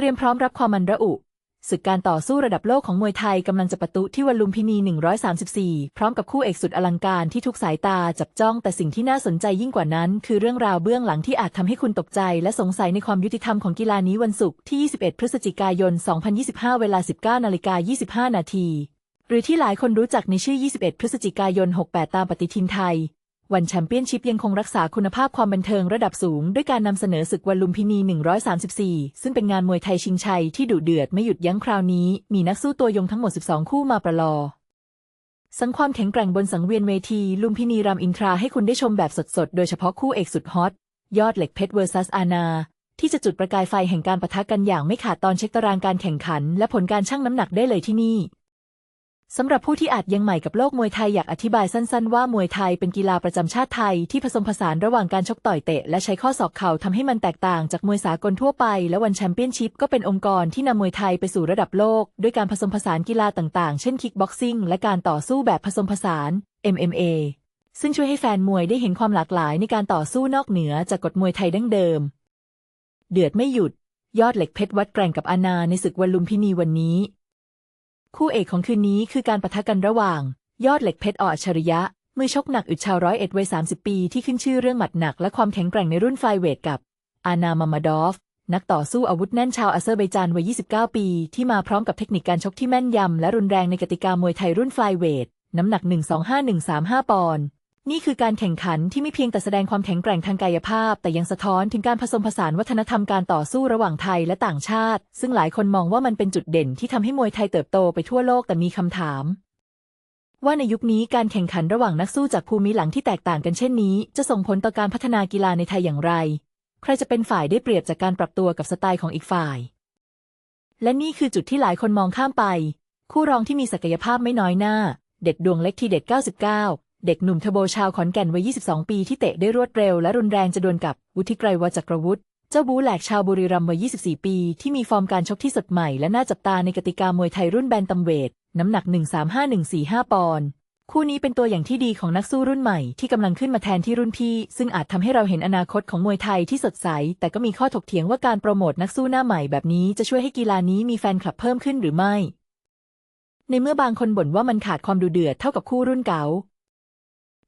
เตรียมพร้อมรับความมันระอุศึกการต่อสู้ระดับโลกของมวยไทยกำลังจะประตุที่วัลุมพินี 134 พร้อมกับคู่เอกสุดอลังการที่ทุกสายตาจับจ้องแต่สิ่งที่น่าสนใจยิ่งกว่านั้น คือเรื่องราวเบื้องหลังที่อาจทำให้คุณตกใจ และสงสัยในความยุติธรรมของกีฬานี้วันศุกร์ที่ 21 พฤศจิกายน 2025 เวลา 19นาฬิกา25 นาที หรือที่หลายคนรู้จักในชื่อ 21 พฤศจิกายน 68 ตามปฏิทินไทย วันแชมเปี้ยนชิพยังคงรักษาคุณภาพความบันเทิงระดับสูง ด้วยการนำเสนอศึกวันลุมพินี 134 ซึ่งเป็นงานมวยไทยชิงชัยที่ดุเดือดไม่หยุดยั้งคราวนี้ มีนักสู้ตัวยงทั้งหมด 12 คู่มาประลอสังความแข็งแกร่งบนสังเวียนเวที ลุมพินีรามอินทราให้คุณได้ชมแบบสดๆ โดยเฉพาะคู่เอกสุดฮอต ยอดเหล็กเพชรเวอร์ซัสอานาที่จะจุดประกายไฟแห่งการปะทะกันอย่างไม่ขาดตอนเช็คตารางการแข่งขัน และผลการชั่งน้ำหนักได้เลยที่นี่ สำหรับผู้ที่อาจยังใหม่กับโลกมวยไทยอยากอธิบายสั้นๆว่ามวยไทยเป็นกีฬาประจำชาติไทยที่ผสมผสานระหว่างการชกต่อยเตะ และใช้ข้อศอกเข่าทำให้มันแตกต่างจากมวยสากลทั่วไป และวันแชมเปี้ยนชิพก็เป็นองค์กรที่นำมวยไทยไปสู่ระดับโลก ด้วยการผสมผสานกีฬาต่างๆ เช่นคิกบ็อกซิ่งและการต่อสู้แบบผสมผสาน MMA ซึ่งช่วยให้แฟนมวยได้เห็นความหลากหลายในการต่อสู้นอกเหนือจากกฎมวยไทยดั้งเดิม เดือดไม่หยุด ยอดเหล็กเพชรวัดแกร่งกับอาณาในศึกวันลุมพินีวันนี้ คู่เอกของคืนนี้คือการปะทะกันระหว่าง ยอดเหล็กเพชรออัจฉริยะ มือชกหนักอึดชาวร้อยเอ็ดวัยสาปี ที่ขึ้นชื่อเรื่องหมัดหนักและความแข็งแกร่งในรุ่นไฟเวทกับ อานามามาดอฟ นักต่อสู้อาวุธแน่นชาวอาเซอร์ไบจานวัย 29 ปี ที่มาพร้อมกับเทคนิคการชกที่แม่นยำและรุนแรงในกติกามวยไทยรุ่นไฟเวทน้ำหนัก 125-135 ปอนด์ นี่คือการแข่งขันที่ไม่เพียงแต่แสดงความแข็งแกร่งทางกายภาพ แต่ยังสะท้อนถึงการผสมผสานวัฒนธรรมการต่อสู้ระหว่างไทยและต่างชาติ ซึ่งหลายคนมองว่ามันเป็นจุดเด่นที่ทำให้มวยไทยเติบโตไปทั่วโลกแต่มีคำถาม ว่าในยุคนี้การแข่งขันระหว่างนักสู้จากภูมิหลังที่แตกต่างกันเช่นนี้ จะส่งผลต่อการพัฒนากีฬาในไทยอย่างไร ใครจะเป็นฝ่ายได้เปรียบจากการปรับตัวกับสไตล์ของอีกฝ่าย และนี่คือจุดที่หลายคนมองข้ามไป คู่รองที่มีศักยภาพไม่น้อยหน้า เด็ดดวงเล็กทีเด็ด 99 เด็กหนุ่มเทโบชาวขอนแก่นวัย 22 ปีที่เตะได้รวดเร็วและรุนแรงจะดวลกับ วุฒิไกรวจักรวุฒิเจ้าบูแหลกชาวบุรีรัมย์วัย 24 ปี ที่มีฟอร์มการชกที่สดใหม่และน่าจับตาในกติกามวยไทยรุ่นแบนตัมเวท น้ำหนัก 135-145 ปอนด์คู่นี้เป็นตัวอย่างที่ดีของนักสู้รุ่นใหม่ที่กำลังขึ้นมาแทนที่รุ่นพี่ ซึ่งอาจทำให้เราเห็นอนาคตของมวยไทยที่สดใส แต่ก็มีข้อถกเถียงว่าการโปรโมทนักสู้หน้าใหม่แบบนี้จะช่วยให้กีฬานี้มีแฟนคลับเพิ่มขึ้นหรือไม่ ในเมื่อบางคนบ่นว่ามันขาดความดูเดือดเท่ากับคู่รุ่นเก่า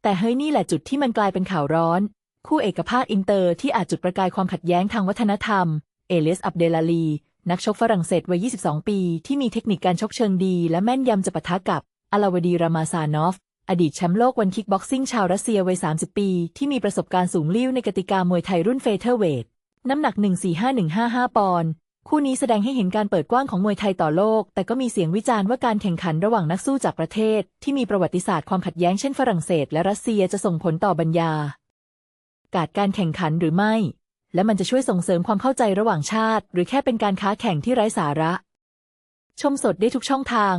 แต่เฮ้ยนี่แหละจุดที่มันกลายเป็นข่าวร้อน คู่เอกภาคอินเตอร์ที่อาจจุดประกายความขัดแย้งทางวัฒนธรรม เอเลสอับเดลาลี นักชกฝรั่งเศสวัย 22 ปี ที่มีเทคนิคการชกเชิงดี และแม่นยำจะปะทะกับอลาวดีรามาซานอฟ อดีตแชมป์โลกวันคิกบ็อกซิ่งชาวรัสเซียวัย 30 ปี ที่มีประสบการณ์สูงลิ่วในกติกามวยไทยรุ่นเฟเธอร์เวทน้ำหนัก 145-155 ปอนด์ คู่นี้แสดงให้เห็นการเปิดกว้างของมวยไทยต่อโลก แต่ก็มีเสียงวิจารณ์ว่าการแข่งขันระหว่างนักสู้จากประเทศ ที่มีประวัติศาสตร์ความขัดแย้งเช่นฝรั่งเศส และรัสเซียจะส่งผลต่อบรรยา การการแข่งขันหรือไม่ และมันจะช่วยส่งเสริมความเข้าใจระหว่างชาติ หรือแค่เป็นการค้าแข่งที่ไร้สาระ ชมสดได้ทุกช่องทาง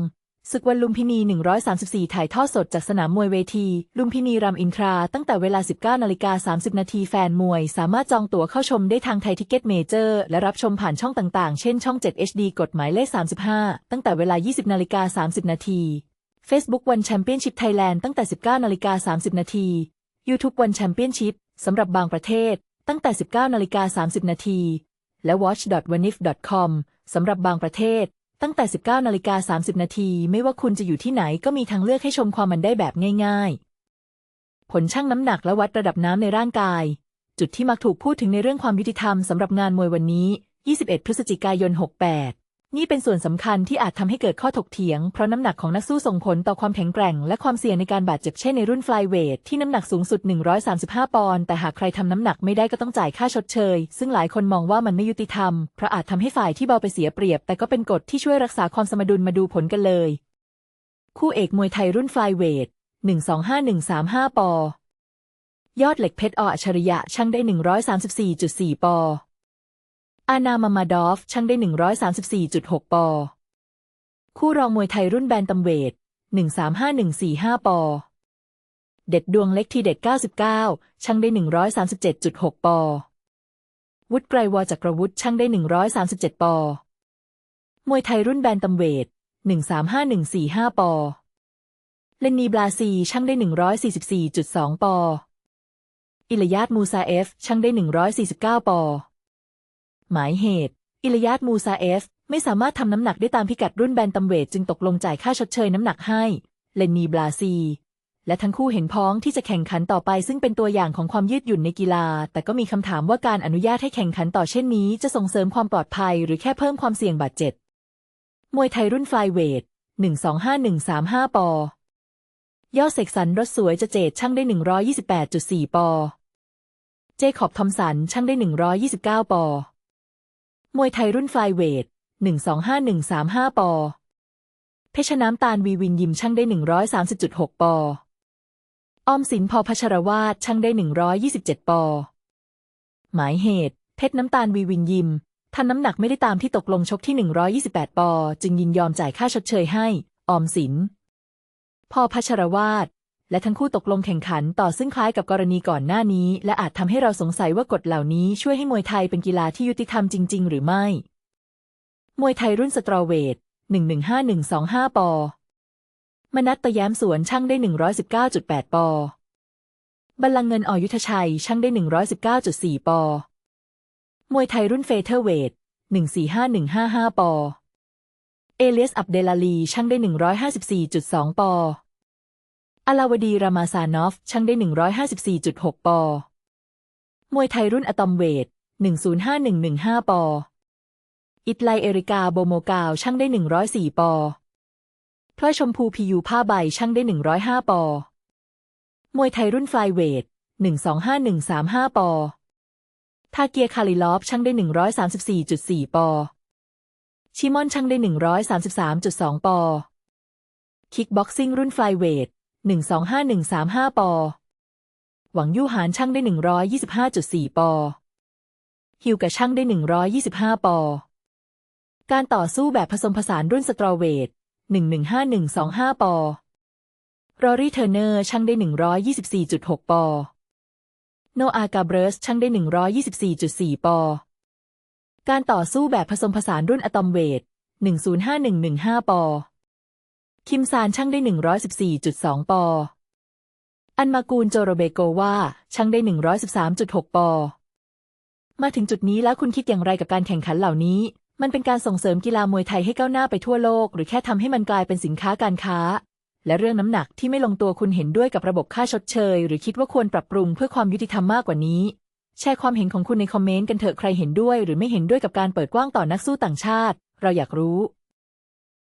ศึกวันลุมพินี 134 ถ่ายทอดสดจากสนามมวยเวที ลุมพินีรามอินทรา ตั้งแต่เวลา 19นาฬิกา30 นาทีแฟนมวย สามารถจองตั๋วเข้าชมได้ทางไทยทิกเก็ตเมเจอร์ และรับชมผ่านช่องต่างๆ เช่นช่อง 7 HD กฎหมายเลข 35 ตั้งแต่เวลา 20นาฬิกา30 นาที Facebook วันแชมเปี้ยนชิพไทยแลนด์ตั้งแต่ 19นาฬิกา30 นาที YouTube วันแชมเปี้ยนชิพสำหรับบางประเทศ ตั้งแต่ 19นาฬิกา30 นาที และ watch.wanif.com สำหรับบางประเทศ ตั้งแต่ 19นาฬิกา30 นาที ไม่ว่าคุณจะอยู่ที่ไหนก็มีทางเลือกให้ชมความมันได้แบบง่าย ๆ ผลชั่งน้ำหนักและวัดระดับน้ำในร่างกาย จุดที่มักถูกพูดถึงในเรื่องความยุติธรรมสำหรับงานมวยวันนี้ 21 พฤศจิกายน 68 นี่เป็นส่วนสำคัญที่อาจทำให้เกิดข้อถกเถียง เพราะน้ำหนักของนักสู้ส่งผลต่อความแข็งแกร่ง และความเสี่ยงในการบาดเจ็บเช่นในรุ่นฟลายเวทที่น้ำหนักสูงสุด 135 ปอนด์แต่หากใครทำน้ำหนักไม่ได้ก็ต้องจ่ายค่าชดเชย ซึ่งหลายคนมองว่ามันไม่ยุติธรรม เพราะอาจทำให้ฝ่ายที่เบาไปเสียเปรียบ แต่ก็เป็นกฎที่ช่วยรักษาความสมดุลมาดูผลกันเลย คู่เอกมวยไทยรุ่นฟลายเวท125-135 ปอ ยอดเหล็กเพชรออัจฉริยะช่างได้ 134.4 ปอ อานามามาดอฟช่างได้ 134.6 ปอ คู่รองมวยไทยรุ่นแบนตัมเวท 135-145 ปอ เด็ดดวงเล็กทีเด็ด 99ช่างได้ 137.6 ปอ วุฒิไกรวจักรวุฒิช่างได้ 137 ปอ มวยไทยรุ่นแบนตัมเวท 135-145 ปอ เลนนีบราซีช่างได้ 144.2 ปอ อิลยาดมูซาเอฟช่างได้ 149 ปอ หมายเหตุ อิลยาดมูซาเอฟ ไม่สามารถทำน้ำหนักได้ตามพิกัดรุ่นแบนตัมเวทจึงตกลงจ่ายค่าชดเชยน้ำหนักให้เลนนีบราซี และทั้งคู่เห็นพ้องที่จะแข่งขันต่อไปซึ่งเป็นตัวอย่างของความยืดหยุ่นในกีฬา แต่ก็มีคำถามว่าการอนุญาตให้แข่งขันต่อเช่นนี้ จะส่งเสริมความปลอดภัยหรือแค่เพิ่มความเสี่ยงบาดเจ็บมวยไทยรุ่นไฟเวท125135 ปอยอดเสกสรรรถสวยจะเจดช่างได้ 128.4 ปอ เจคอบทอมสันช่างได้ 129 ปอ มวยไทยรุ่นไฟเวท 125135 ปอ เพชรน้ำตาลวีวินยิมช่างได้ 130.6 ปอ ออมสินพอพัชรวาดช่างได้ 127 ปอ หมายเหตุ เพชรน้ำตาลวีวินยิมทำน้ำหนักไม่ได้ตามที่ตกลงชกที่ 128 ปอ จึงยินยอมจ่ายค่าชดเชยให้ ออมสิน พอพัชรวาด และทั้งคู่ตกลงแข่งขันต่อซึ่งคล้ายกับกรณีก่อนหน้านี้ และอาจทำให้เราสงสัยว่ากฎเหล่านี้ช่วยให้มวยไทยเป็นกีฬาที่ยุติธรรมจริง ๆ หรือไม่ มวยไทยรุ่นสตรอเวท115125 ปอ มนัตตะแย้มสวนช่างได้ 119.8 ปอ บัลลังเงินอยุทธชัยช่างได้ 119.4 ปอ มวยไทยรุ่นเฟเธอร์เวท145155 ปอ เอเลียสอับเดลาลีช่างได้ 154.2 ปอ อลาวดีรามาซานอฟช่างได้ 154.6 ปอ มวยไทยรุ่นอะตอมเวท 105115 ปอ อิตไลเอริกาโบโมกาวช่างได้ 104 ปอ พลอยชมพูพียูผ้าใบช่างได้ 105 ปอ มวยไทยรุ่นไฟเวท 125135 ปอ ทาเกียคาริลอฟช่างได้ 134.4 ปอ ชิมอนช่างได้ 133.2 ปอ คิกบ็อกซิ่งรุ่นไฟเวท 125135 ปอ หวังยู่หานช่างได้ 125.4 ปอ ฮิวกับช่างได้ 125 ปอ การต่อสู้แบบผสมผสานรุ่นสตรอเวท115125 ปอ รอรี่เทอร์เนอร์ช่างได้ 124.6 ปอ โนอากาเบรสช่างได้ 124.4 ปอ การต่อสู้แบบผสมผสานรุ่นอะตอมเวท105115 ปอ คิมซานช่างได้ 114.2 ปอ อันมากูลโจโรเบโกว่าช่างได้ 113.6 ปอ มาถึงจุดนี้แล้วคุณคิดอย่างไรกับการแข่งขันเหล่านี้ มันเป็นการส่งเสริมกีฬามวยไทยให้ก้าวหน้าไปทั่วโลก หรือแค่ทำให้มันกลายเป็นสินค้าการค้า และเรื่องน้ำหนักที่ไม่ลงตัวคุณเห็นด้วยกับระบบค่าชดเชย หรือคิดว่าควรปรับปรุงเพื่อความยุติธรรมมากกว่านี้แชร์ความเห็นของคุณในคอมเมนต์กันเถอะใครเห็นด้วย หรือไม่เห็นด้วยกับการเปิดกว้างต่อนักสู้ต่างชาติ เราอยากรู้